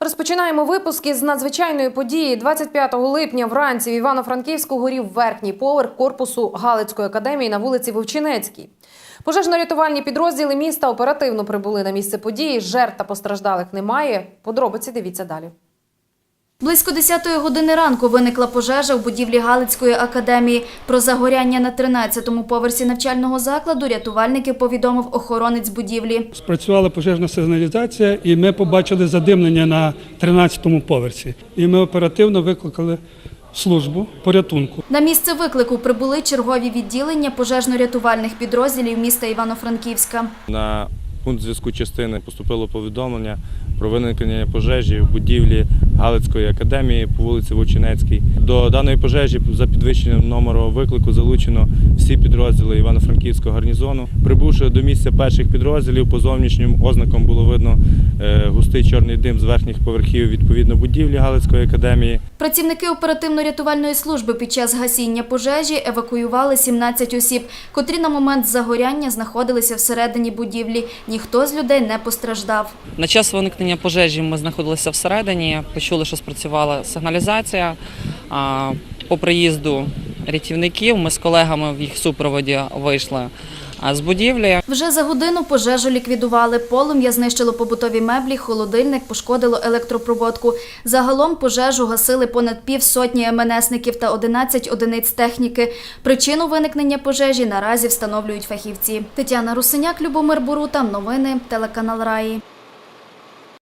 Розпочинаємо випуск із надзвичайної події. 25 липня вранці в Івано-Франківську горів верхній поверх корпусу Галицької академії на вулиці Вовчинецькій. Пожежно-рятувальні підрозділи міста оперативно прибули на місце події. Жертв та постраждалих немає. Подробиці дивіться далі. Близько 10-ї години ранку виникла пожежа в будівлі Галицької академії. Про загоряння на 13-му поверсі навчального закладу рятувальників повідомив охоронець будівлі. Спрацювала пожежна сигналізація, і ми побачили задимлення на 13-му поверсі. І ми оперативно викликали службу порятунку. На місце виклику прибули чергові відділення пожежно-рятувальних підрозділів міста Івано-Франківська. На пункт зв'язку частини поступило повідомлення про виникнення пожежі в будівлі Галицької академії по вулиці Вовчинецькій. До даної пожежі за підвищенням номеру виклику залучено всі підрозділи Івано-Франківського гарнізону. Прибувши до місця перших підрозділів, по зовнішнім ознакам було видно е, густий чорний дим з верхніх поверхів відповідно будівлі Галицької академії. Працівники оперативно-рятувальної служби під час гасіння пожежі евакуювали 17 осіб, котрі на момент загоряння знаходилися всередині будівлі. Ніхто з людей не постраждав. На час виникнення пожежі ми знаходилися всередині, почули, що спрацювала сигналізація. А, По приїзду рятівників ми з колегами в їх супроводі вийшли а, з будівлі. Вже за годину пожежу ліквідували. Полум'я знищило побутові меблі, холодильник, пошкодило електропроводку. Загалом пожежу гасили понад півсотні МНСників та 11 одиниць техніки. Причину виникнення пожежі наразі встановлюють фахівці. Тетяна Русиняк, Любомир Борута. Новини телеканал Раї.